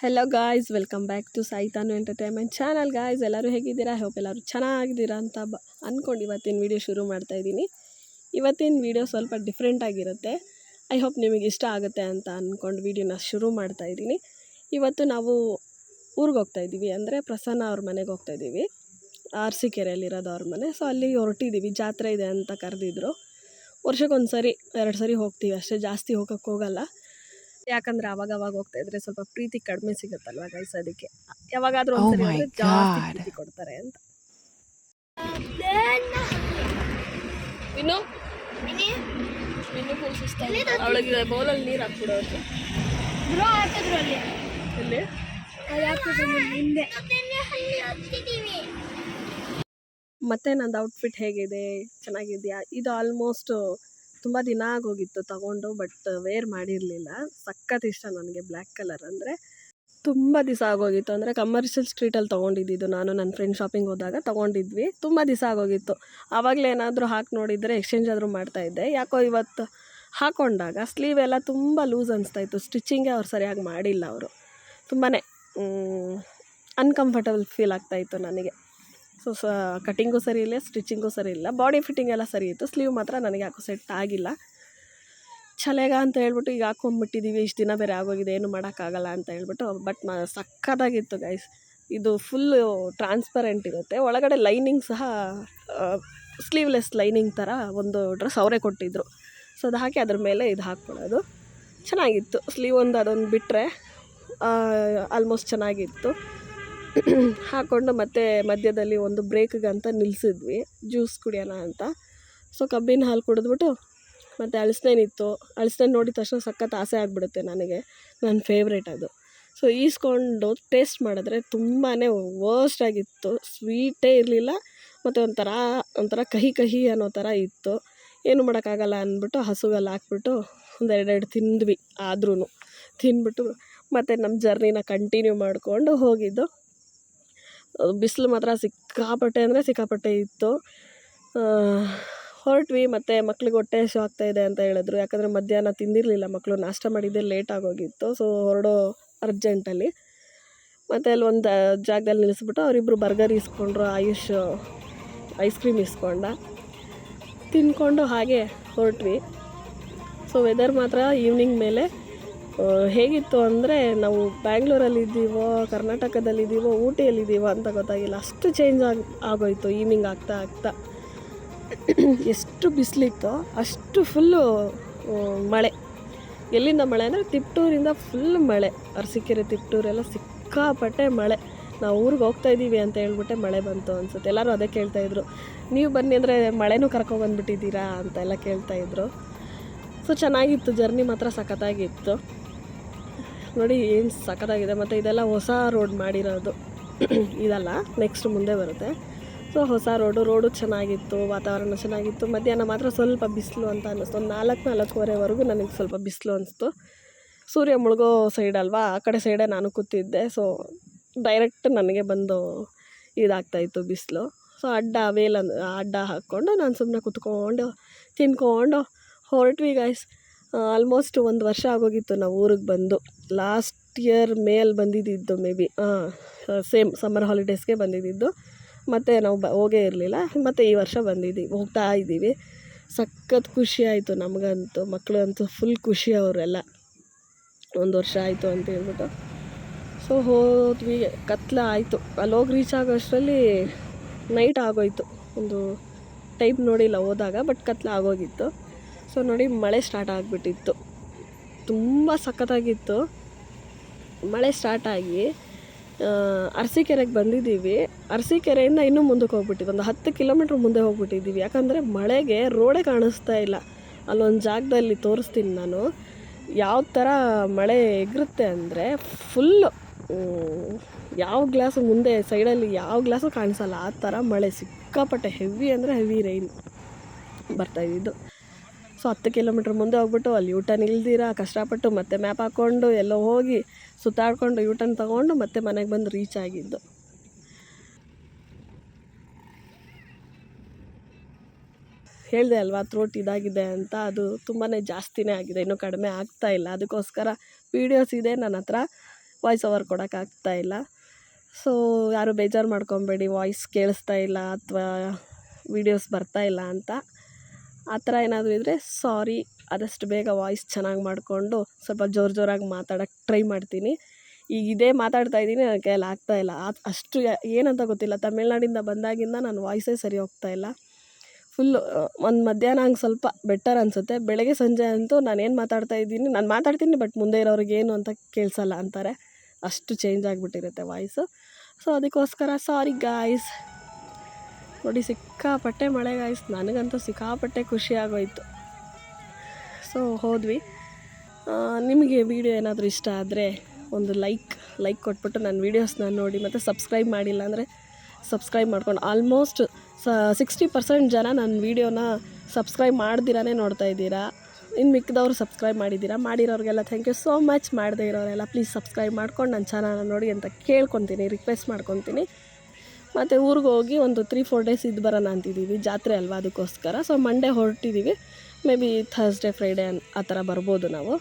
Hello guys welcome back to Saitanu entertainment channel guys ಎಲ್ಲರೂ ಹೇಗಿದ್ದೀರಾ? Hope ಎಲ್ಲರೂ ಚೆನ್ನಾಗಿದ್ದೀರಾ ಅಂತ ಬ ಅಂದ್ಕೊಂಡು ಇವತ್ತಿನ ವೀಡಿಯೋ ಶುರು ಮಾಡ್ತಾ ಇದ್ದೀನಿ. ಇವತ್ತಿನ ವೀಡಿಯೋ ಸ್ವಲ್ಪ ಡಿಫ್ರೆಂಟ್ ಆಗಿರುತ್ತೆ. ಐ ಹೋಪ್ ನಿಮಗೆ ಇಷ್ಟ ಆಗುತ್ತೆ ಅಂತ ಅಂದ್ಕೊಂಡು ವೀಡಿಯೋನ ಶುರು ಮಾಡ್ತಾಯಿದ್ದೀನಿ ಇವತ್ತು ನಾವು ಊರಿಗೆ ಹೋಗ್ತಾ ಇದ್ದೀವಿ. ಅಂದರೆ ಪ್ರಸನ್ನ ಅವ್ರ ಮನೆಗೆ ಹೋಗ್ತಾ ಇದ್ದೀವಿ. ಅರಸೀಕೆರೆಯಲ್ಲಿರೋದು ಅವ್ರ ಮನೆ. ಸೊ ಅಲ್ಲಿ ಹೊರಟಿದ್ದೀವಿ ಜಾತ್ರೆ ಇದೆ ಅಂತ ಕರೆದಿದ್ರು. ವರ್ಷಕ್ಕೊಂದು ಸರಿ ಎರಡು ಸರಿ ಹೋಗ್ತೀವಿ. ಅಷ್ಟೇ ಜಾಸ್ತಿ ಹೋಗೋಕ್ಕೆ ಹೋಗಲ್ಲ. ಯಾಕಂದ್ರೆ ಅವಾಗ ಅವಾಗ ಹೋಗ್ತಾ ಇದ್ರೆ ಸ್ವಲ್ಪ ಪ್ರೀತಿ ಕಡಿಮೆ ಸಿಗುತ್ತಲ್ವ ಗೈಸ್ ಅದಕ್ಕೆ. ಯಾವಾಗಾದ್ರೂ Oh ಒಂದ್ಸರಿ my ಹೋದ್ರೆ ಜಾಸ್ತಿ God. ಪ್ರೀತಿ ಕೊಡ್ತಾರೆ ಅಂತ. ಇನ್ನು? ಇನ್ನು? ಫುಲ್ ಸುಸ್ತ ಅವಳಿಗೆ ಬೌಲಲ್ಲಿ ನೀರು ಹಾಕ್ಬಿಡೋದು ಬ್ರೋ ಹಾಕಿದ್ರು ಅಲ್ಲಿ. ಎಲ್ಲಿ? ಅಲ್ಲಿ ಹಾಕಿದ್ರು ಮುಂದೆ ಮತ್ತೆ ನಂದು ಔಟ್ಫಿಟ್ ಹೇಗಿದೆ? ಚೆನ್ನಾಗಿದ್ಯಾ? ಇದು ಆಲ್ಮೋಸ್ಟ್ ತುಂಬ ದಿನ ಆಗೋಗಿತ್ತು ತಗೊಂಡು ಬಟ್ ವೇರ್ ಮಾಡಿರಲಿಲ್ಲ. ಸಖತ್ ಇಷ್ಟ ನನಗೆ ಬ್ಲ್ಯಾಕ್ ಕಲರ್ ಅಂದರೆ. ತುಂಬ ದಿವಸ ಆಗೋಗಿತ್ತು ಅಂದರೆ ಕಮರ್ಷಿಯಲ್ ಸ್ಟ್ರೀಟಲ್ಲಿ ತೊಗೊಂಡಿದ್ದು ನಾನು ನನ್ನ ಫ್ರೆಂಡ್ ಶಾಪಿಂಗ್ ಹೋದಾಗ ತೊಗೊಂಡಿದ್ವಿ. ತುಂಬ ದಿವಸ ಆಗೋಗಿತ್ತು. ಆವಾಗಲೇ ಏನಾದರೂ ಹಾಕಿ ನೋಡಿದರೆ ಎಕ್ಸ್ಚೇಂಜ್ ಆದರೂ ಮಾಡ್ತಾಯಿದ್ದೆ ಯಾಕೋ ಇವತ್ತು ಹಾಕೊಂಡಾಗ ಸ್ಲೀವ್ ಎಲ್ಲ ತುಂಬ ಲೂಸ್ ಇತ್ತು. ಸ್ಟಿಚಿಂಗೇ ಅವ್ರು ಸರಿಯಾಗಿ ಮಾಡಿಲ್ಲ ಅವರು. ತುಂಬಾ ಅನ್ಕಂಫರ್ಟಬಲ್ ಫೀಲ್ ಆಗ್ತಾಯಿತ್ತು ನನಗೆ. ಸೊ, ಸ ಕಟ್ಟಿಂಗು ಸರಿ ಇಲ್ಲ ಸ್ಟಿಚಿಂಗು ಸರಿ ಇಲ್ಲ. ಬಾಡಿ ಫಿಟ್ಟಿಂಗ್ ಎಲ್ಲ ಸರಿ ಇತ್ತು. ಸ್ಲೀವ್ ಮಾತ್ರ ನನಗೆ ಯಾಕೋ ಸೆಟ್ ಆಗಿಲ್ಲ. ಛಲೆಗ ಅಂತ ಹೇಳ್ಬಿಟ್ಟು ಈಗ ಹಾಕೊಂಡ್ಬಿಟ್ಟಿದ್ದೀವಿ ಇಷ್ಟು ದಿನ ಬೇರೆ ಆಗೋಗಿದೆ, ಏನು ಮಾಡೋಕ್ಕಾಗಲ್ಲ ಅಂತ ಹೇಳ್ಬಿಟ್ಟು ಬಟ್ ಮ ಸಕ್ಕತ್ತಾಗಿತ್ತು ಗೈಸ್ ಇದು ಫುಲ್ಲು ಟ್ರಾನ್ಸ್ಪರೆಂಟ್ ಇರುತ್ತೆ. ಒಳಗಡೆ ಲೈನಿಂಗ್ ಸಹ ಸ್ಲೀವ್ಲೆಸ್ ಲೈನಿಂಗ್ ಥರ ಒಂದು ಡ್ರೆಸ್ ಅವರೇ ಕೊಟ್ಟಿದ್ದರು ಸೊ ಅದು ಹಾಕಿ ಅದ್ರ ಮೇಲೆ ಇದು ಹಾಕ್ಕೊಳ್ಳೋದು. ಚೆನ್ನಾಗಿತ್ತು. ಸ್ಲೀವ್ ಒಂದು ಅದೊಂದು ಬಿಟ್ಟರೆ ಆಲ್ಮೋಸ್ಟ್ ಚೆನ್ನಾಗಿತ್ತು. ಹಾಕ್ಕೊಂಡು ಮತ್ತೆ ಮಧ್ಯದಲ್ಲಿ ಒಂದು ಬ್ರೇಕ್ಗಂತ ನಿಲ್ಲಿಸಿದ್ವಿ ಜ್ಯೂಸ್ ಕುಡಿಯೋಣ ಅಂತ. ಸೊ ಕಬ್ಬಿನ ಹಾಲು ಕುಡಿದ್ಬಿಟ್ಟು ಮತ್ತು ಅಳಸ್ನೇನಿತ್ತು ಅಳಸ್ನೇನು ನೋಡಿದ ತಕ್ಷಣ ಸಖತ್ ಆಸೆ ಆಗಿಬಿಡುತ್ತೆ ನನಗೆ. ನನ್ನ ಫೇವ್ರೇಟ್ ಅದು. ಸೊ ಈಸ್ಕೊಂಡು ಟೇಸ್ಟ್ ಮಾಡಿದ್ರೆ ತುಂಬಾ ವರ್ಸ್ಟ್ ಆಗಿತ್ತು. ಸ್ವೀಟೇ ಇರಲಿಲ್ಲ, ಮತ್ತು ಒಂಥರ ಒಂಥರ ಕಹಿ ಕಹಿ ಅನ್ನೋ ಥರ ಇತ್ತು. ಏನು ಮಾಡೋಕ್ಕಾಗಲ್ಲ ಅಂದ್ಬಿಟ್ಟು ಹಸುಗಲ್ಲಿ ಹಾಕ್ಬಿಟ್ಟು ಒಂದು ಎರಡೆರಡು ತಿಂದ್ವಿ ಆದ್ರೂ ತಿಂದ್ಬಿಟ್ಟು ಮತ್ತು ನಮ್ಮ ಜರ್ನಿನ ಕಂಟಿನ್ಯೂ ಮಾಡಿಕೊಂಡು ಹೋಗಿದ್ದು. ಬಿಸಿಲು ಮಾತ್ರ ಸಿಕ್ಕಾಪಟ್ಟೆ ಅಂದರೆ ಸಿಕ್ಕಾಪಟ್ಟೆ ಇತ್ತು. ಹೊರಟ್ವಿ ಮತ್ತು ಮಕ್ಳಿಗೆ ಹೊಟ್ಟೆ ಹಸಿವು ಆಗ್ತಾಯಿದೆ ಅಂತ ಹೇಳಿದ್ರು. ಯಾಕಂದರೆ ಮಧ್ಯಾಹ್ನ ತಿಂದಿರಲಿಲ್ಲ ಮಕ್ಕಳು ನಾಷ್ಟ ಮಾಡಿದ್ದೆ ಲೇಟ್ ಆಗೋಗಿತ್ತು. ಸೊ ಹೊರಡೋ ಅರ್ಜೆಂಟಲ್ಲಿ ಮತ್ತು ಅಲ್ಲಿ ಒಂದು ಜಾಗದಲ್ಲಿ ನಿಲ್ಲಿಸ್ಬಿಟ್ಟು ಅವರಿಬ್ಬರು ಬರ್ಗರ್ ಇಸ್ಕೊಂಡ್ರು, ಆಯುಷ್ ಐಸ್ ಕ್ರೀಮ್ ಇಸ್ಕೊಂಡ. ತಿಂದ್ಕೊಂಡು ಹಾಗೆ ಹೊರಟ್ವಿ. ಸೊ ವೆದರ್ ಮಾತ್ರ ಈವ್ನಿಂಗ್ ಮೇಲೆ ಹೇಗಿತ್ತು ಅಂದರೆ ನಾವು ಬ್ಯಾಂಗ್ಳೂರಲ್ಲಿದ್ದೀವೋ ಕರ್ನಾಟಕದಲ್ಲಿದ್ದೀವೋ ಊಟಿಯಲ್ಲಿದ್ದೀವೋ ಅಂತ ಗೊತ್ತಾಗಿಲ್ಲ. ಅಷ್ಟು ಚೇಂಜ್ ಆಗಿ, ಆಗೋಯ್ತು ಈವ್ನಿಂಗ್ ಆಗ್ತಾ ಆಗ್ತಾ. ಎಷ್ಟು ಬಿಸಿಲಿತ್ತೋ, ಅಷ್ಟು ಫುಲ್ಲು ಮಳೆ. ಎಲ್ಲಿಂದ ಮಳೆ ಅಂದರೆ ತಿಪ್ಟೂರಿಂದ ಫುಲ್ ಮಳೆ. ಅರಸಿಕೆರೆ, ತಿಪ್ಟೂರೆಲ್ಲ ಸಿಕ್ಕಾಪಟ್ಟೆ ಮಳೆ. ನಾವು ಊರಿಗೆ ಹೋಗ್ತಾ ಇದ್ದೀವಿ ಅಂತ ಹೇಳ್ಬಿಟ್ಟೆ ಮಳೆ ಬಂತು ಅನ್ಸುತ್ತೆ. ಎಲ್ಲರೂ ಅದೇ ಕೇಳ್ತಾಯಿದ್ರು ನೀವು ಬನ್ನಿ ಅಂದರೆ ಮಳೆನೂ ಕರ್ಕೊಬಂದ್ಬಿಟ್ಟಿದ್ದೀರಾ ಅಂತೆಲ್ಲ ಕೇಳ್ತಾಯಿದ್ರು ಸೊ ಚೆನ್ನಾಗಿತ್ತು ಜರ್ನಿ ಮಾತ್ರ ಸಖತ್ತಾಗಿತ್ತು. ನೋಡಿ ಏನು ಸಖತ್ತಾಗಿದೆ. ಮತ್ತು ಇದೆಲ್ಲ ಹೊಸ ರೋಡ್ ಮಾಡಿರೋದು. ಇದಲ್ಲ ನೆಕ್ಸ್ಟ್ ಮುಂದೆ ಬರುತ್ತೆ. ಸೊ ಹೊಸ ರೋಡು ರೋಡು ಚೆನ್ನಾಗಿತ್ತು, ವಾತಾವರಣ ಚೆನ್ನಾಗಿತ್ತು. ಮಧ್ಯಾಹ್ನ ಮಾತ್ರ ಸ್ವಲ್ಪ ಬಿಸಿಲು ಅಂತ ಅನ್ನಿಸ್ತು. ಒಂದು ನಾಲ್ಕು, ನಾಲ್ಕೂವರೆವರೆಗೂ ನನಗೆ ಸ್ವಲ್ಪ ಬಿಸಿಲು ಅನಿಸ್ತು. ಸೂರ್ಯ ಮುಳುಗೋ ಸೈಡ್ ಅಲ್ವಾ? ಆ ಕಡೆ ಸೈಡೇ ನಾನು ಕೂತಿದ್ದೆ. ಸೊ ಡೈರೆಕ್ಟ್ ನನಗೆ ಬಂದು ಇದಾಗ್ತಾಯಿತ್ತು ಬಿಸಿಲು. ಸೊ ಅಡ್ಡ ವೇಲ್ ಅಡ್ಡ ಹಾಕ್ಕೊಂಡು ನಾನು ಸುಮ್ಮನೆ ಕುತ್ಕೊಂಡು, ತಿನ್ಕೊಂಡು, ಹೊರಟ್ವಿ ಗಾಯ್ಸ್ ಆಲ್ಮೋಸ್ಟ್ ಒಂದು ವರ್ಷ ಆಗೋಗಿತ್ತು ನಾವು ಊರಿಗೆ ಬಂದು. ಲಾಸ್ಟ್ ಇಯರ್ ಮೇಲೆ ಬಂದಿದ್ದಿದ್ದು ಮೇ ಬಿ ಸೇಮ್ ಸಮ್ಮರ್ ಹಾಲಿಡೇಸ್ಗೆ ಬಂದಿದ್ದಿದ್ದು. ಮತ್ತು ನಾವು ಬ, ಹೋಗೇ ಇರಲಿಲ್ಲ. ಮತ್ತು ಈ ವರ್ಷ ಬಂದಿದ್ದೀವಿ ಹೋಗ್ತಾ ಇದ್ದೀವಿ. ಸಖತ್ ಖುಷಿ ಆಯಿತು ನಮಗಂತೂ ಮಕ್ಕಳಂತೂ ಫುಲ್ ಖುಷಿ ಅವರೆಲ್ಲ. ಒಂದು ವರ್ಷ ಆಯಿತು ಅಂತ ಹೇಳ್ಬಿಟ್ಟು. ಸೊ ಹೋದ್ವಿ, ಕತ್ಲ ಆಯಿತು. ಅಲ್ಲಿ ಹೋಗಿ ರೀಚ್ ಆಗೋ ಅಷ್ಟರಲ್ಲಿ ನೈಟ್ ಆಗೋಯ್ತು. ಒಂದು ಟೈಮ್ ನೋಡಿಲ್ಲ ಹೋದಾಗ ಬಟ್ ಕತ್ಲ ಆಗೋಗಿತ್ತು. ಸೊ ನೋಡಿ, ಮಳೆ ಸ್ಟಾರ್ಟ್ ಆಗಿಬಿಟ್ಟಿತ್ತು. ತುಂಬ ಸಖತ್ತಾಗಿತ್ತು. ಮಳೆ ಸ್ಟಾರ್ಟ್ ಆಗಿ ಅರಸೀಕೆರೆಗೆ ಬಂದಿದ್ದೀವಿ. ಅರಸೀಕೆರೆಯಿಂದ ಇನ್ನೂ ಮುಂದಕ್ಕೆ ಹೋಗ್ಬಿಟ್ಟಿದ್ವಿ ಒಂದು ಹತ್ತು ಕಿಲೋಮೀಟ್ರ್ ಮುಂದೆ ಹೋಗ್ಬಿಟ್ಟಿದ್ದೀವಿ. ಯಾಕಂದರೆ ಮಳೆಗೆ ರೋಡೇ ಕಾಣಿಸ್ತಾ ಇಲ್ಲ. ಅಲ್ಲೊಂದು ಜಾಗದಲ್ಲಿ ತೋರಿಸ್ತೀನಿ ನಾನು. ಯಾವ ಥರ ಮಳೆ ಎಗರುತ್ತೆ ಅಂದರೆ ಫುಲ್ಲು ಯಾವ ಗ್ಲಾಸು ಮುಂದೆ ಸೈಡಲ್ಲಿ ಯಾವ ಗ್ಲಾಸು ಕಾಣಿಸಲ್ಲ. ಆ ಥರ ಮಳೆ ಸಿಕ್ಕಾಪಟ್ಟೆ ಹೆವಿ ಅಂದರೆ ಹೆವಿ ರೈನ್ ಬರ್ತಾಯಿದ್ದು ಸೊ ಹತ್ತು ಕಿಲೋಮೀಟ್ರ್ ಮುಂದೆ ಹೋಗ್ಬಿಟ್ಟು ಅಲ್ಲಿ ಯೂಟರ್ನ್ ಇಲ್ದಿರ ಕಷ್ಟಪಟ್ಟು ಮತ್ತೆ ಮ್ಯಾಪ್ ಹಾಕ್ಕೊಂಡು ಎಲ್ಲೋ ಹೋಗಿ ಸುತ್ತಾಡ್ಕೊಂಡು ಯೂಟರ್ನ್ ತೊಗೊಂಡು ಮತ್ತೆ ಮನೆಗೆ ಬಂದು ರೀಚ್ ಆಗಿದ್ದು. ಹೇಳಿದೆ ಅಲ್ವಾ ಥ್ರೋಟ್ ಇದಾಗಿದೆ ಅಂತ, ಅದು ತುಂಬಾ ಜಾಸ್ತಿನೇ ಆಗಿದೆ, ಇನ್ನೂ ಕಡಿಮೆ ಆಗ್ತಾ ಇಲ್ಲ. ಅದಕ್ಕೋಸ್ಕರ ವೀಡಿಯೋಸ್ ಇದೆ, ನನ್ನ ಹತ್ರ ವಾಯ್ಸ್ ಓವರ್ ಕೊಡೋಕ್ಕಾಗ್ತಾ ಇಲ್ಲ. ಸೊ ಯಾರು ಬೇಜಾರು ಮಾಡ್ಕೊಬೇಡಿ ವಾಯ್ಸ್ ಕೇಳಿಸ್ತಾ ಇಲ್ಲ ಅಥವಾ ವೀಡಿಯೋಸ್ ಬರ್ತಾ ಇಲ್ಲ ಅಂತ. ಆ ಥರ ಏನಾದರೂ ಇದ್ದರೆ ಸಾರಿ ಆದಷ್ಟು ಬೇಗ ವಾಯ್ಸ್ ಚೆನ್ನಾಗಿ ಮಾಡಿಕೊಂಡು ಸ್ವಲ್ಪ ಜೋರು ಜೋರಾಗಿ ಮಾತಾಡಕ್ಕೆ ಟ್ರೈ ಮಾಡ್ತೀನಿ. ಈಗ ಇದೇ ಮಾತಾಡ್ತಾ ಇದ್ದೀನಿ, ನನ್ನ ಕೈಯಲ್ಲಿ ಇಲ್ಲ. ಅಷ್ಟು ಏನಂತ ಗೊತ್ತಿಲ್ಲ. ತಮಿಳ್ನಾಡಿಂದ ಬಂದಾಗಿಂದ ನನ್ನ ವಾಯ್ಸೇ ಸರಿ ಹೋಗ್ತಾ ಇಲ್ಲ. ಫುಲ್ಲು ಒಂದು ಮಧ್ಯಾಹ್ನ ಹಂಗೆ ಸ್ವಲ್ಪ ಬೆಟರ್ ಅನಿಸುತ್ತೆ. ಬೆಳಗ್ಗೆ ಸಂಜೆ ಅಂತೂ ನಾನು ಏನು ಮಾತಾಡ್ತಾ ಇದ್ದೀನಿ, ನಾನು ಮಾತಾಡ್ತೀನಿ ಬಟ್ ಮುಂದೆ ಇರೋರಿಗೆ ಏನು ಅಂತ ಕೇಳಿಸಲ್ಲ ಅಂತಾರೆ. ಅಷ್ಟು ಚೇಂಜ್ ಆಗಿಬಿಟ್ಟಿರುತ್ತೆ ವಾಯ್ಸು. ಸೊ ಅದಕ್ಕೋಸ್ಕರ ಸಾರಿ ಗಾಯ್ಸ್ ನೋಡಿ, ಸಿಕ್ಕಾಪಟ್ಟೆ ಮಳೆ ನನಗಂತೂ ಸಿಕ್ಕಾಪಟ್ಟೆ ಖುಷಿ ಆಗೋಯ್ತು. ಸೊ ಹೋದ್ವಿ. ನಿಮಗೆ ವಿಡಿಯೋ ಏನಾದರೂ ಇಷ್ಟ ಆದರೆ ಒಂದು ಲೈಕ್ ಲೈಕ್ ಕೊಟ್ಬಿಟ್ಟು ನನ್ನ ವೀಡಿಯೋಸ್ನ ನೋಡಿ, ಮತ್ತು ಸಬ್ಸ್ಕ್ರೈಬ್ ಮಾಡಿಲ್ಲ ಅಂದರೆ ಸಬ್ಸ್ಕ್ರೈಬ್ ಮಾಡ್ಕೊಂಡು. ಆಲ್ಮೋಸ್ಟ್ ಸ ಸಿಕ್ಸ್ಟಿ ಪರ್ಸೆಂಟ್ ಜನ ನನ್ನ ವೀಡಿಯೋನ ಸಬ್ಸ್ಕ್ರೈಬ್ ಮಾಡ್ದಿರಾನೇ ನೋಡ್ತಾ ಇದ್ದೀರಾ. ಇನ್ನು ಮಿಕ್ಕಿದವ್ರು ಸಬ್ಸ್ಕ್ರೈಬ್ ಮಾಡಿದ್ದೀರಾ. ಮಾಡಿರೋರಿಗೆಲ್ಲ ಥ್ಯಾಂಕ್ ಯು ಸೋ ಮಚ್ ಮಾಡದೇ ಇರೋರೆಲ್ಲ ಪ್ಲೀಸ್ ಸಬ್ಸ್ಕ್ರೈಬ್ ಮಾಡ್ಕೊಂಡು ನನ್ನ ಚಾನಲ್ನ ನೋಡಿ ಅಂತ ಕೇಳ್ಕೊತೀನಿ ರಿಕ್ವೆಸ್ಟ್ ಮಾಡ್ಕೊತೀನಿ. ಮತ್ತು ಊರಿಗೆ ಹೋಗಿ ಒಂದು ತ್ರೀ ಫೋರ್ ಡೇಸ್ ಇದು ಬರೋಣ ಅಂತಿದ್ದೀವಿ ಜಾತ್ರೆ ಅಲ್ವಾ ಅದಕ್ಕೋಸ್ಕರ. ಸೊ ಮಂಡೇ ಹೊರಟಿದ್ದೀವಿ ಮೇ ಬಿ ಥರ್ಸ್ಡೇ ಫ್ರೈಡೇ ಆ ಥರ ಬರ್ಬೋದು ನಾವು.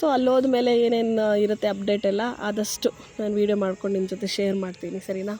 ಸೊ ಅಲ್ಲಿ ಹೋದ್ಮೇಲೆ ಏನೇನು ಇರುತ್ತೆ ಅಪ್ಡೇಟ್ ಎಲ್ಲ, ಆದಷ್ಟು ನಾನು ವೀಡಿಯೋ ಮಾಡ್ಕೊಂಡು ನಿಮ್ಮ ಜೊತೆ ಶೇರ್ ಮಾಡ್ತೀನಿ, ಸರಿನಾ?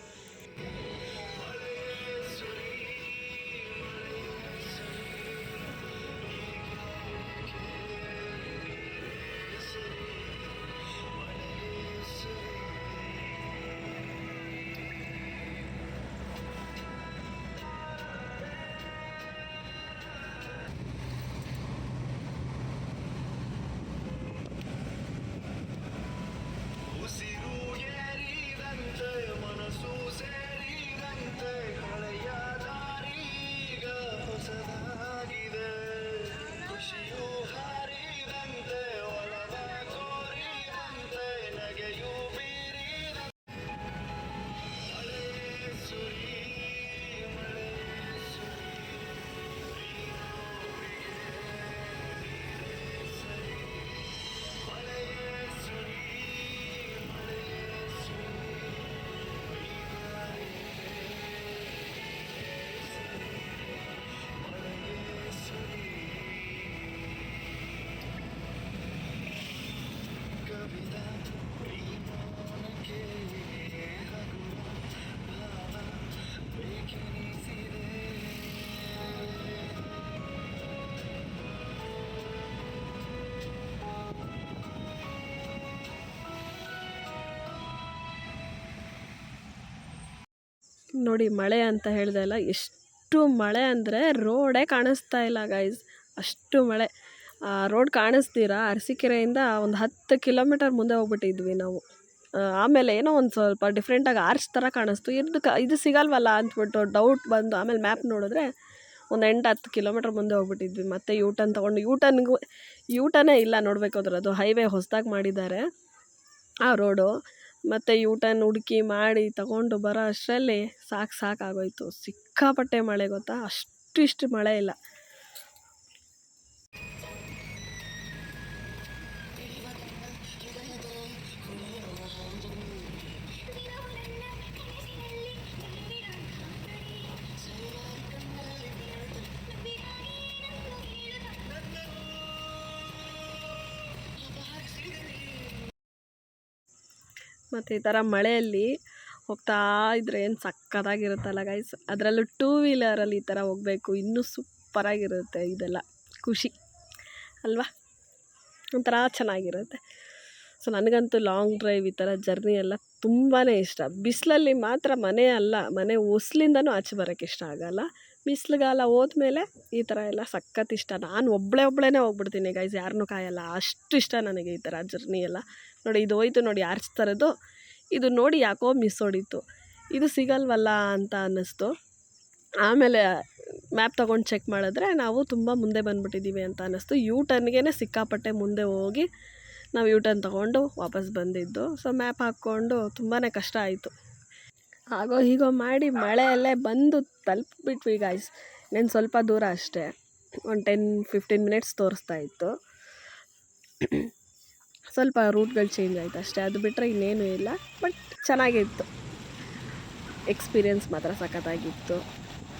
ನೋಡಿ ಮಳೆ ಅಂತ ಹೇಳಿದೆ ಅಲ್ಲ, ಎಷ್ಟು ಮಳೆ ಅಂದರೆ ರೋಡೇ ಕಾಣಿಸ್ತಾ ಇಲ್ಲ ಗೈಸ್ ಅಷ್ಟು ಮಳೆ. ರೋಡ್ ಕಾಣಿಸ್ತೀರಾ? ಅರಸೀಕೆರೆಯಿಂದ ಒಂದು ಹತ್ತು ಕಿಲೋಮೀಟರ್ ಮುಂದೆ ಹೋಗ್ಬಿಟ್ಟಿದ್ವಿ ನಾವು. ಆಮೇಲೆ ಏನೋ ಒಂದು ಸ್ವಲ್ಪ ಡಿಫ್ರೆಂಟಾಗಿ ಆರ್ಚ್ ಥರ ಕಾಣಿಸ್ತು. ಇದು ಕ ಇದು ಸಿಗಲ್ವಲ್ಲ ಅಂದ್ಬಿಟ್ಟು ಡೌಟ್ ಬಂದು ಆಮೇಲೆ ಮ್ಯಾಪ್ ನೋಡಿದ್ರೆ ಒಂದು ಎಂಟು, ಹತ್ತು ಕಿಲೋಮೀಟ್ರ್ ಮುಂದೆ ಹೋಗ್ಬಿಟ್ಟಿದ್ವಿ. ಮತ್ತೆ ಯೂ ಟರ್ನ್ ತೊಗೊಂಡು ಯೂ ಟರ್ನ್ಗೂ ಇಲ್ಲ ನೋಡಬೇಕಾದ್ರೆ ಅದು ಹೈವೇ ಹೊಸದಾಗಿ ಮಾಡಿದ್ದಾರೆ ಆ ರೋಡು ಮತ್ತು ಯೂ ಟರ್ನ್ ಹುಡುಕಿ ಮಾಡಿ ತಗೊಂಡು ಬರೋ ಅಷ್ಟರಲ್ಲಿ ಸಾಕು ಸಾಕಾಗೋಯಿತು. ಸಿಕ್ಕಾಪಟ್ಟೆ ಮಳೆ ಗೊತ್ತಾ? ಅಷ್ಟು ಇಷ್ಟು ಮಳೆ ಇಲ್ಲ. ಮತ್ತು ಈ ಥರ ಮಳೆಯಲ್ಲಿ ಹೋಗ್ತಾ ಇದ್ರೆ ಏನು ಸಕ್ಕತ್ತಾಗಿರುತ್ತಲ್ಲ ಗೈಸ್ ಅದರಲ್ಲೂ ಟೂ ವೀಲರಲ್ಲಿ ಈ ಥರ ಹೋಗಬೇಕು. ಇನ್ನೂ ಸೂಪರಾಗಿರುತ್ತೆ ಇದೆಲ್ಲ. ಖುಷಿ. ಅಲ್ವಾ? ಒಂಥರ ಚೆನ್ನಾಗಿರುತ್ತೆ. ಸೊ ನನಗಂತೂ ಲಾಂಗ್ ಡ್ರೈವ್ ಈ ಥರ ಜರ್ನಿ ಎಲ್ಲ ತುಂಬಾ ಇಷ್ಟ. ಬಿಸಿಲಲ್ಲಿ ಮಾತ್ರ ಮನೆ ಅಲ್ಲ, ಮನೆ ಹೊಸ್ಲಿಂದನೂ ಆಚೆ ಬರೋಕ್ಕೆ ಇಷ್ಟ ಆಗಲ್ಲ. ಬಿಸಿಲುಗಾಲ ಹೋದ್ಮೇಲೆ ಈ ಥರ ಎಲ್ಲ ಸಖತ್ ಇಷ್ಟ. ನಾನು ಒಬ್ಬಳೇ ಒಬ್ಬಳೇ ಹೋಗ್ಬಿಡ್ತೀನಿ ಗೈಸ್ ಯಾರನ್ನೂ ಕಾಯಲ್ಲ. ಅಷ್ಟು ಇಷ್ಟ ನನಗೆ ಈ ಥರ ಜರ್ನಿ ಎಲ್ಲ. ನೋಡಿ, ಇದು ಹೋಯ್ತು ನೋಡಿ ಥರದ್ದು ಇದು ನೋಡಿ ಯಾಕೋ ಮಿಸ್ ಹೊಡೀತು. ಇದು ಸಿಗಲ್ವಲ್ಲ ಅಂತ ಅನ್ನಿಸ್ತು. ಆಮೇಲೆ ಮ್ಯಾಪ್ ತೊಗೊಂಡು ಚೆಕ್ ಮಾಡಿದ್ರೆ ನಾವು ತುಂಬ ಮುಂದೆ ಬಂದುಬಿಟ್ಟಿದ್ದೀವಿ ಅಂತ ಅನ್ನಿಸ್ತು. ಯೂ ಟರ್ನ್ಗೆ ಸಿಕ್ಕಾಪಟ್ಟೆ ಮುಂದೆ ಹೋಗಿ ನಾವು ಯೂ ಟರ್ನ್ ತೊಗೊಂಡು ವಾಪಸ್ ಬಂದಿದ್ದು. ಸೊ ಮ್ಯಾಪ್ ಹಾಕ್ಕೊಂಡು ತುಂಬಾ ಕಷ್ಟ ಆಯಿತು. ಹಾಗೋ ಹೀಗೋ ಮಾಡಿ ಮಳೆಯಲ್ಲೇ ಬಂದು ತಲುಪಿಬಿಟ್ವಿ ಗಾಯ್ಸ್ ಇನ್ನೇನು ಸ್ವಲ್ಪ ದೂರ ಅಷ್ಟೇ. ಒಂದು ಟೆನ್ ಫಿಫ್ಟೀನ್ ಮಿನಿಟ್ಸ್ ತೋರಿಸ್ತಾ ಇತ್ತು. ಸ್ವಲ್ಪ ರೂಟ್ಗಳು ಚೇಂಜ್ ಆಯ್ತು ಅಷ್ಟೇ. ಅದು ಬಿಟ್ಟರೆ ಇನ್ನೇನೂ ಇಲ್ಲ. ಬಟ್ ಚೆನ್ನಾಗಿತ್ತು. ಎಕ್ಸ್ಪೀರಿಯೆನ್ಸ್ ಮಾತ್ರ ಸಖತ್ತಾಗಿತ್ತು.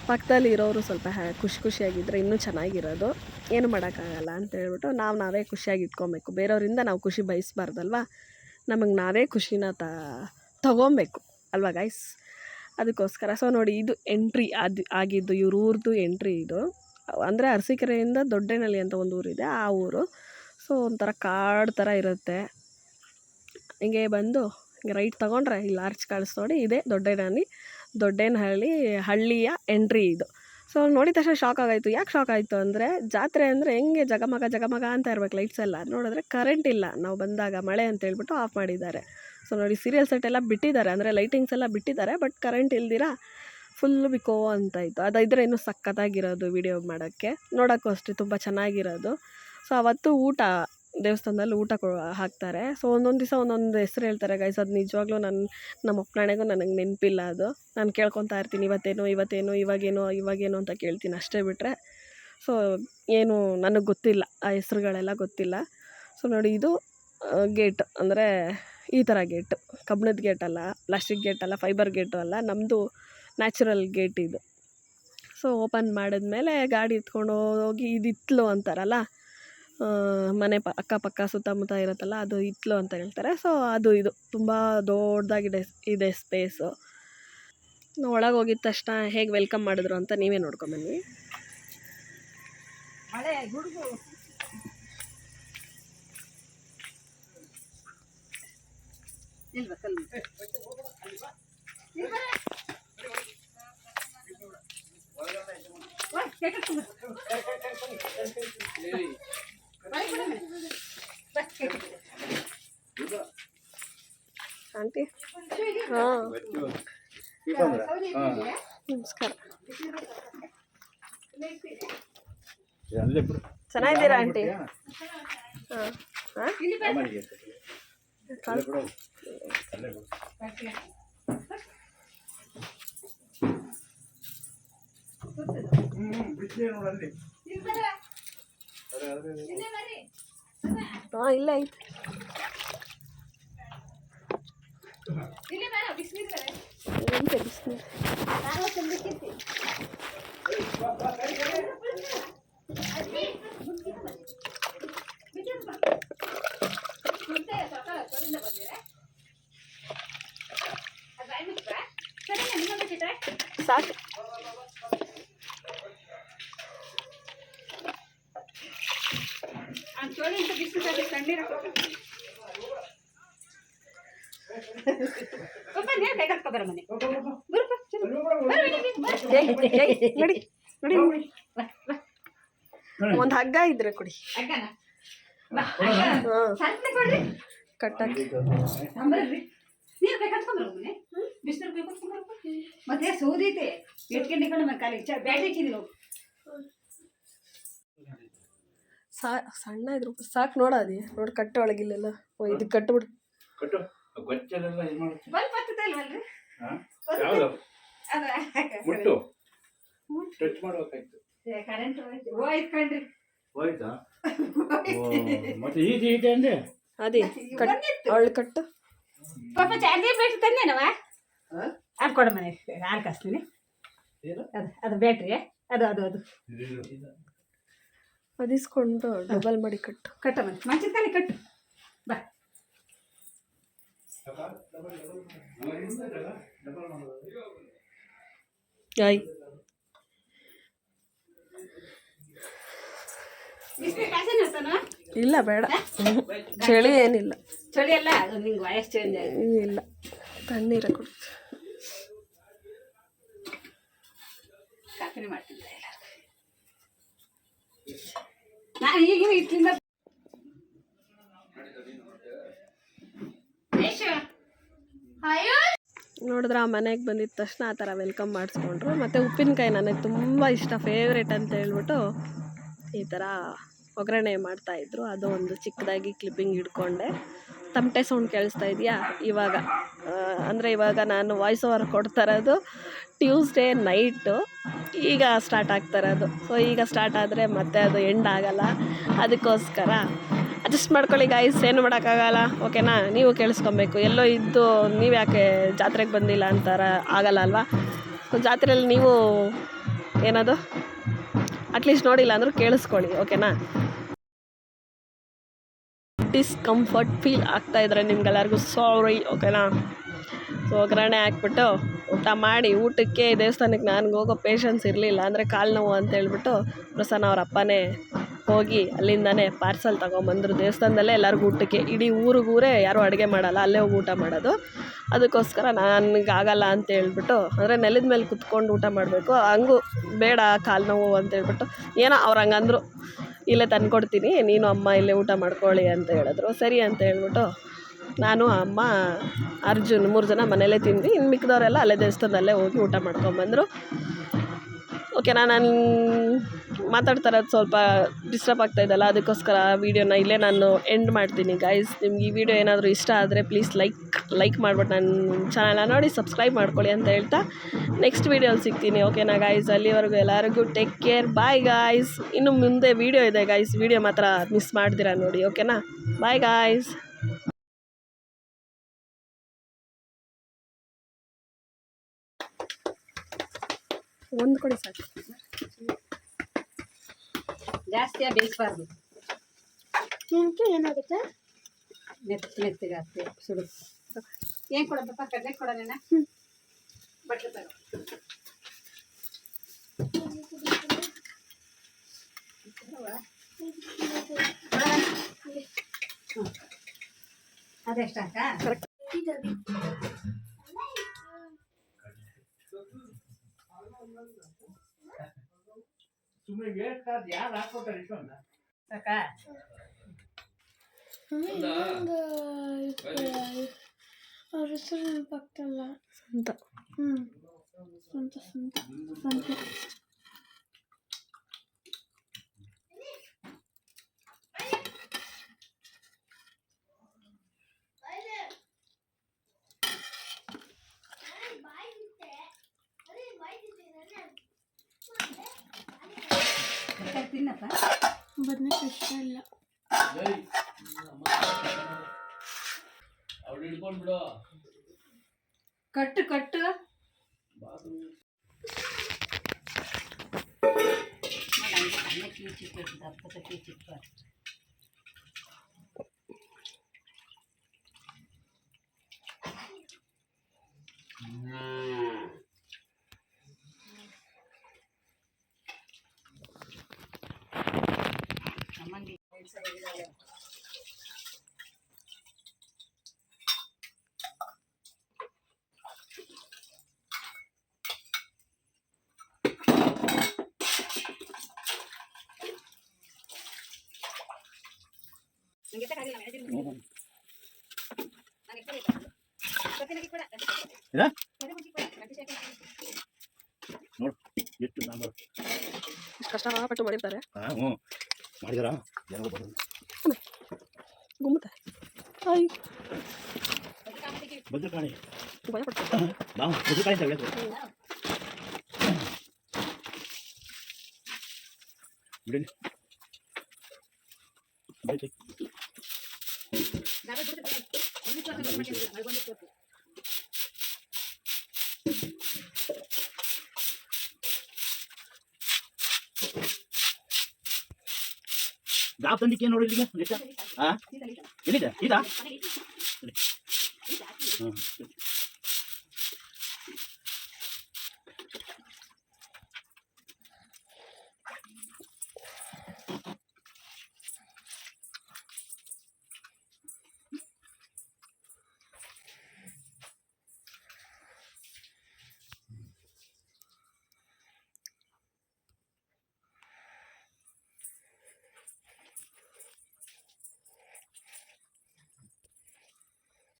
ಪಕ್ಕದಲ್ಲಿ ಇರೋರು ಸ್ವಲ್ಪ ಖುಷಿ ಖುಷಿಯಾಗಿದ್ದರೆ ಇನ್ನೂ ಚೆನ್ನಾಗಿರೋದು. ಏನು ಮಾಡೋಕ್ಕಾಗಲ್ಲ ಅಂತ ಹೇಳ್ಬಿಟ್ಟು ನಾವು ನಾವೇ ಖುಷಿಯಾಗಿ ಇಟ್ಕೊಬೇಕು. ಬೇರೆಯವರಿಂದ ನಾವು ಖುಷಿ ಬಯಸ್ಬಾರ್ದಲ್ವ? ನಮಗೆ ನಾವೇ ಖುಷಿನ ತ, ತಗೊಬೇಕು. ಅಲ್ವಾ ಗೈಸ್ ಅದಕ್ಕೋಸ್ಕರ ಸೊ ನೋಡಿ ಇದು ಎಂಟ್ರಿ ಅದು ಆಗಿದ್ದು ಇವ್ರ ಊರ್ದು ಎಂಟ್ರಿ ಇದು. ಅಂದರೆ ಅರಸೀಕೆರೆಯಿಂದ ದೊಡ್ಡೇನಹಳ್ಳಿ ಅಂತ ಒಂದು ಊರಿದೆ, ಆ ಊರು. ಸೊ ಒಂಥರ ಕಾಡು ಥರ ಇರುತ್ತೆ. ಹಿಂಗೆ ಬಂದು, ಹಿಂಗೆ ರೈಟ್ ತೊಗೊಂಡ್ರೆ ಇಲ್ಲಿ ಆರ್ಚ್ ಕಾಣಿಸ್ ನೋಡಿ ಇದೇ, ದೊಡ್ಡೇನಹಳ್ಳಿ ದೊಡ್ಡೇನಹಳ್ಳಿ ಹಳ್ಳಿಯ ಎಂಟ್ರಿ ಇದು. ಸೊ ನೋಡಿದ ತಕ್ಷಣ ಶಾಕ್ ಆಗಾಯಿತು. ಯಾಕೆ ಶಾಕ್ ಆಯಿತು ಅಂದರೆ, ಜಾತ್ರೆ ಅಂದರೆ ಹೆಂಗೆ ಜಗಮಗ ಜಗಮಗ ಅಂತ ಇರ್ಬೇಕು ಲೈಟ್ಸ್ ಎಲ್ಲ. ನೋಡಿದ್ರೆ ಕರೆಂಟ್ ಇಲ್ಲ. ನಾವು ಬಂದಾಗ ಮಳೆ ಅಂತ ಹೇಳ್ಬಿಟ್ಟು ಆಫ್ ಮಾಡಿದ್ದಾರೆ. ಸೊ ನೋಡಿ ಸೀರಿಯಲ್ ಸೆಟ್ ಎಲ್ಲ ಬಿಟ್ಟಿದ್ದಾರೆ. ಅಂದರೆ ಲೈಟಿಂಗ್ಸ್ ಎಲ್ಲ ಬಿಟ್ಟಿದ್ದಾರೆ ಬಟ್ ಕರೆಂಟ್ ಇಲ್ದಿರ ಫುಲ್ಲು ಬಿಕೋ ಅಂತ ಇತ್ತು. ಅದಿದ್ರೆ ಇನ್ನೂ ಸಖತ್ತಾಗಿರೋದು ವಿಡಿಯೋ ಮಾಡೋಕ್ಕೆ. ನೋಡೋಕ್ಕೂ ಅಷ್ಟೇ ತುಂಬ ಚೆನ್ನಾಗಿರೋದು. ಸೊ ಅವತ್ತು ಊಟ, ದೇವಸ್ಥಾನದಲ್ಲಿ ಊಟ ಕೊ, ಹಾಕ್ತಾರೆ. ಸೊ ಒಂದೊಂದು ದಿವಸ ಒಂದೊಂದು ಹೆಸ್ರು ಹೇಳ್ತಾರೆ ಗೈಸ್ ಅದು ನಿಜವಾಗ್ಲೂ ನನ್ನ ನಮ್ಮ ಅಪ್ಪನಾಣೆಗೂ ನನಗೆ ನೆನಪಿಲ್ಲ ಅದು. ನಾನು ಕೇಳ್ಕೊತಾ ಇರ್ತೀನಿ, ಇವತ್ತೇನು ಇವತ್ತೇನು, ಇವಾಗೇನು ಇವಾಗೇನು ಅಂತ ಕೇಳ್ತೀನಿ ಅಷ್ಟೇ ಬಿಟ್ಟರೆ ಸೊ ಏನು ನನಗೆ ಗೊತ್ತಿಲ್ಲ, ಆ ಹೆಸ್ರುಗಳೆಲ್ಲ ಗೊತ್ತಿಲ್ಲ. ಸೊ ನೋಡಿ ಇದು ಗೇಟ್ ಅಂದರೆ ಈ ಥರ ಗೇಟ್ ಕಬ್ಬಿಣದ ಗೇಟ್ ಅಲ್ಲ ಪ್ಲಾಸ್ಟಿಕ್ ಅಲ್ಲ ಫೈಬರ್ ಗೇಟು ಅಲ್ಲ ನಮ್ಮದು ನ್ಯಾಚುರಲ್ ಗೇಟ್ ಇದು. ಸೊ ಓಪನ್ ಮಾಡಿದ್ಮೇಲೆ ಗಾಡಿ ಎತ್ಕೊಂಡು ಹೋಗಿ ಇದು ಇತ್ಲು ಅಂತಾರಲ್ಲ ಮನೆ ಪ, ಅಕ್ಕಪಕ್ಕ ಸುತ್ತಮುತ್ತ ಇರುತ್ತಲ್ಲ, ಅದು ಇತ್ಲು ಅಂತ ಹೇಳ್ತಾರೆ. ಸೊ ಅದು ಇದು, ತುಂಬ ದೊಡ್ಡದಾಗಿದೆ, ಇದೆ ಸ್ಪೇಸು ಒಳಗೆ ಹೋಗಿದ ತಕ್ಷಣ ಹೇಗೆ ವೆಲ್ಕಮ್ ಮಾಡಿದ್ರು ಅಂತ ನೀವೇ ನೋಡ್ಕೊಂಬನ್ನಿ ಆಂಟಿ ಹಾಂ ನಮಸ್ಕಾರ ಚೆನ್ನಾಗಿದ್ದೀರಾ ಆಂಟಿ ಹಾಂ ಹಾಂ ಹಾಂ ಇಲ್ಲ ಐತೆ ಎಂತ ಬಿಸಿನೀರು? ಸಾಕು ಏಯ್, ಏಯ್, ನಡಿ ನಡಿ ಒಂದು ಹಗ್ಗ ಇದ್ರೆ ಕೊಡಿ. ಕಟ್ಟಾಕಿ ಮತ್ತೆ ಸೋದೈತೆ ಎಟ್ಕೊಂಡಿಕೊಂಡು ಮತ್ತೆ ಕಾಲಿಗೆ ಬ್ಯಾಟ್ರಿ ಬ್ಯಾಟ್ ಇಕ್ಕಿದ್ರು ಸಾ ಸಣ್ಣ ಇದ್ರು. ಸಾಕು ನೋಡೋದಿ ನೋಡಿ ಕಟ್ಟು ಒಳಗಿಲ್ಲೆಲ್ಲ ಓ ಇದು ಕಟ್ಬಿಡು. ಕಟ್ಟು. ಗೊಚ್ಚಲೆಲ್ಲ ಇದು ಮಾಡ್ತೀನಿ ಬಲ್ಪ್ ಹತ್ತದ ಇಲ್ವಲ್ರಿ ಹಾ? ಯಾವ್ದು? ಅದ ಮುಟ್ಟು. ಟಚ್ ಮಾಡ್ಬೇಕಾಯ್ತು. ಕರೆಂಟ್ ಹೋಯ್ತು. ಹೋಯ್ತು ಕಣ್ರಿ. ಹೋಯ್ತಾ? ಮತ್ತೆ ಈಜಿ ಇದೆ ಅಂದೆ? ಅದೇ ಕಟ್. ಅವಳು ಕಟ್ಟು. ಪಾಪ ಚಾರ್ಜರ್ ಬ್ಯಾಟ್ರಿ ತಂದೇನವ? ಅದು ಕೊಡ ಮನೆ. ಹಾಲು ಕಸ್ತೀನಿ. ಅದು ಅದು ಬ್ಯಾಟ್ರಿ ಅದು ಅದು ಅದು. ಅದಿಸ್ಕೊಂಡು ಡಬಲ್ ಮಾಡಿ ಕಟ್ಟು. ಕಟ್ಟ ಮನೆ ಮಂಚದ ಕಾಲಿ ಕಟ್ಟು. ಬಾ. ಆಯ್. ಇಲ್ಲ ಬೇಡ. ಚಳಿ ಏನಿಲ್ಲ. ಚಳಿ ಅಲ್ಲ? ನಿಂಗೆ ವಯಸ್ಸು ಚೇಂಜ್ ಇಲ್ಲ. ತಣ್ಣೀರ ಕೊಡು ನೋಡಿದ್ರೆ ಆ ಮನೆಗೆ ಬಂದಿದ ತಕ್ಷಣ ಆ ಥರ ವೆಲ್ಕಮ್ ಮಾಡಿಸ್ಕೊಂಡ್ರು. ಮತ್ತು ಉಪ್ಪಿನಕಾಯಿ ನನಗೆ ತುಂಬ ಇಷ್ಟ ಫೇವ್ರೇಟ್ ಅಂತ ಹೇಳ್ಬಿಟ್ಟು ಈ ಥರ ಒಗ್ಗರಣೆ ಮಾಡ್ತಾಯಿದ್ರು ಅದು ಒಂದು ಚಿಕ್ಕದಾಗಿ ಕ್ಲಿಪ್ಪಿಂಗ್ ಹಿಡ್ಕೊಂಡೆ. ತಮಟೆ ಸೌಂಡ್ ಕೇಳಿಸ್ತಾ ಇದೆಯಾ? ಇವಾಗ ಅಂದರೆ ಇವಾಗ ನಾನು ವಾಯ್ಸ್ ಓವರ್ ಕೊಡ್ತಾ ಇರೋದು ಟ್ಯೂಸ್ಡೇ ನೈಟು ಈಗ ಸ್ಟಾರ್ಟ್ ಆಗ್ತಾರೆ ಅದು. ಸೊ ಈಗ ಸ್ಟಾರ್ಟ್ ಆದರೆ ಮತ್ತೆ ಅದು ಎಂಡ್ ಆಗಲ್ಲ. ಅದಕ್ಕೋಸ್ಕರ ಅಡ್ಜಸ್ಟ್ ಮಾಡ್ಕೊಳ್ಳಿ ಗಾಯ್ಸ್ ಏನು ಮಾಡೋಕ್ಕಾಗಲ್ಲ. ಓಕೆನಾ ನೀವು ಕೇಳಿಸ್ಕೊಬೇಕು. ಎಲ್ಲೋ ಇದ್ದು ನೀವು ಯಾಕೆ ಜಾತ್ರೆಗೆ ಬಂದಿಲ್ಲ ಅಂತಾರ ಆಗಲ್ಲ ಅಲ್ವಾ? ಸೊ ಜಾತ್ರೆಯಲ್ಲಿ ನೀವು ಏನದು? ಅಟ್ಲೀಸ್ಟ್ ನೋಡಿಲ್ಲ ಅಂದರೂ ಕೇಳಿಸ್ಕೊಳ್ಳಿ. ಓಕೆನಾ ಡಿಸ್ಕಂಫರ್ಟ್ ಫೀಲ್ ಆಗ್ತಾ ಇದ್ರೆ ನಿಮ್ಗೆಲ್ಲರಿಗೂ ಸಾರಿ ಓಕೆನಾ ಸೊ ಒಗ್ಗರಣೆ ಹಾಕ್ಬಿಟ್ಟು ಊಟ ಮಾಡಿ ಊಟಕ್ಕೆ ದೇವಸ್ಥಾನಕ್ಕೆ ನನಗೆ ಹೋಗೋ ಪೇಷನ್ಸ್ ಇರಲಿಲ್ಲ. ಅಂದರೆ ಕಾಲು ನೋವು ಅಂತ ಹೇಳ್ಬಿಟ್ಟು ಪ್ರಸನ್ನ ಅವ್ರ ಅಪ್ಪನೇ ಹೋಗಿ ಅಲ್ಲಿಂದನೇ ಪಾರ್ಸಲ್ ತೊಗೊಂಬಂದರು. ದೇವಸ್ಥಾನದಲ್ಲೇ ಎಲ್ಲರಿಗೂ ಊಟಕ್ಕೆ. ಇಡೀ ಊರಿಗೂರೇ ಯಾರೂ ಅಡುಗೆ ಮಾಡಲ್ಲ. ಅಲ್ಲೇ ಹೋಗಿ ಊಟ ಮಾಡೋದು. ಅದಕ್ಕೋಸ್ಕರ ನನಗೆ ಆಗಲ್ಲ ಅಂತ ಹೇಳ್ಬಿಟ್ಟು, ಅಂದರೆ ನೆಲದ ಮೇಲೆ ಕುತ್ಕೊಂಡು ಊಟ ಮಾಡಬೇಕು. ಹಂಗೂ ಬೇಡ ಕಾಲು ನೋವು ಅಂತ ಹೇಳ್ಬಿಟ್ಟು, ಏನೋ ಅವ್ರು ಹಂಗಂದ್ರು. ಇಲ್ಲೇ ತಂದ್ಕೊಡ್ತೀನಿ. ನೀನು ಅಮ್ಮ ಇಲ್ಲೇ ಊಟ ಮಾಡ್ಕೊಳ್ಳಿ ಅಂತ ಹೇಳಿದ್ರು. ಸರಿ ಅಂತ ಹೇಳ್ಬಿಟ್ಟು ನಾನು, ಅಮ್ಮ, ಅರ್ಜುನ್ ಮೂರು ಜನ ಮನೇಲೇ ತಿಂದ್ವಿ. ಇನ್ನು ಮಿಕ್ಕಿದವರೆಲ್ಲ ಅಲ್ಲೇ ದೇವಸ್ಥಾನದಲ್ಲೇ ಹೋಗಿ ಊಟ ಮಾಡ್ಕೊಂಬಂದರು ಓಕೆನಾ ನಾನು ಮಾತಾಡ್ತಾ ಇರೋದು ಸ್ವಲ್ಪ ಡಿಸ್ಟರ್ಬ್ ಆಗ್ತಾ ಇದೆಯಲ್ಲ, ಅದಕ್ಕೋಸ್ಕರ ವೀಡಿಯೋನ ಇಲ್ಲೇ ನಾನು ಎಂಡ್ ಮಾಡ್ತೀನಿ ಗೈಸ್ ನಿಮ್ಗೆ ಈ ವಿಡಿಯೋ ಏನಾದರೂ ಇಷ್ಟ ಆದರೆ ಪ್ಲೀಸ್ ಲೈಕ್ ಲೈಕ್ ಮಾಡ್ಬಿಟ್ಟು ನನ್ನ ಚಾನಲ್ನ ನೋಡಿ ಸಬ್ಸ್ಕ್ರೈಬ್ ಮಾಡ್ಕೊಳ್ಳಿ ಅಂತ ಹೇಳ್ತಾ ನೆಕ್ಸ್ಟ್ ವೀಡಿಯೋಲಿ ಸಿಗ್ತೀನಿ. ಓಕೆನಾ ಗೈಸ್ ಅಲ್ಲಿವರೆಗೂ ಎಲ್ಲರಿಗೂ ಟೇಕ್ ಕೇರ್ ಬಾಯ್ ಗಾಯ್ಸ್ ಇನ್ನು ಮುಂದೆ ವೀಡಿಯೋ ಇದೆ ಗಾಯ್ಸ್ ವೀಡಿಯೋ ಮಾತ್ರ ಮಿಸ್ ಮಾಡ್ದಿರ ನೋಡಿ ಓಕೆನಾ ಬಾಯ್ ಗಾಯ್ಸ್ ಒಂದು ಕೊಡಿ ಸಾಕು. ಜಾಸ್ತಿ ಬೇಯಿಸಬಾರ್ದು. ಏನಕ್ಕೆ ಏನಾಗುತ್ತೆ? ಮೆತ್ತ ಜಾಸ್ತಿ ಸುಡು. ಏನು ಕೊಡೋದಪ್ಪ? ಕಡಲೆ ಕೊಡೋಣ ಬಟ್ಲು ತಗೋ. ಅದೆಷ್ಟು ಅಕ್ಕ ಸುಮ್ಮನೆ ವೇಸ್ಟ್ ಆದ್ ಯಾರು ಹಾಕೊಟ್ಟಾರೆ ಇಷ್ಟೊಂದ? ಅಕ್ಕ. ಅವ್ರ ಹೆಸರು ನೆನಪಾಗ್ತಲ್ಲ ಅಂತ ಹ್ಞೂ ಸಂತ ಸಂತ. ಸ್ವಂತ ಇಲ್ಲ ಅವ್ಳು ಹಿಡ್ಕೊಂಡ್ಬಿಡು ಕಟ್ಟು ಕಟ್ಟು ನೋಡು ಎಷ್ಟು ಸಾಂಬಾರು ಇಷ್ಟು ಕಷ್ಟಪಟ್ಟು ಮಾಡಿರ್ತಾರೆ ಹಾಂ ಹ್ಞೂ ಮಾಡಿದಾರ? ಏನೋ ಬರೋದು ಗುಮ್ಮುತ್ತೆ? ಹಾಯ್. ಬದ್ರಕಾಣಿ ಭಯ ಪಡ್ತಾರೆ ನಾವು ಬದ್ರಕಾಣಿ ಅಂತ ಹೇಳಿದ್ರು ಬಿಡಿ ಬಿಡಿ. ಗಾಪ್ ತಂದಿಕ್ಕೆ ನೋಡಿ ಇಲ್ಲಿಗೆ? ಹಾ ಹಾಂ ಎಲ್ಲಿದೆ? ಇದಾ ಹ್ಞೂ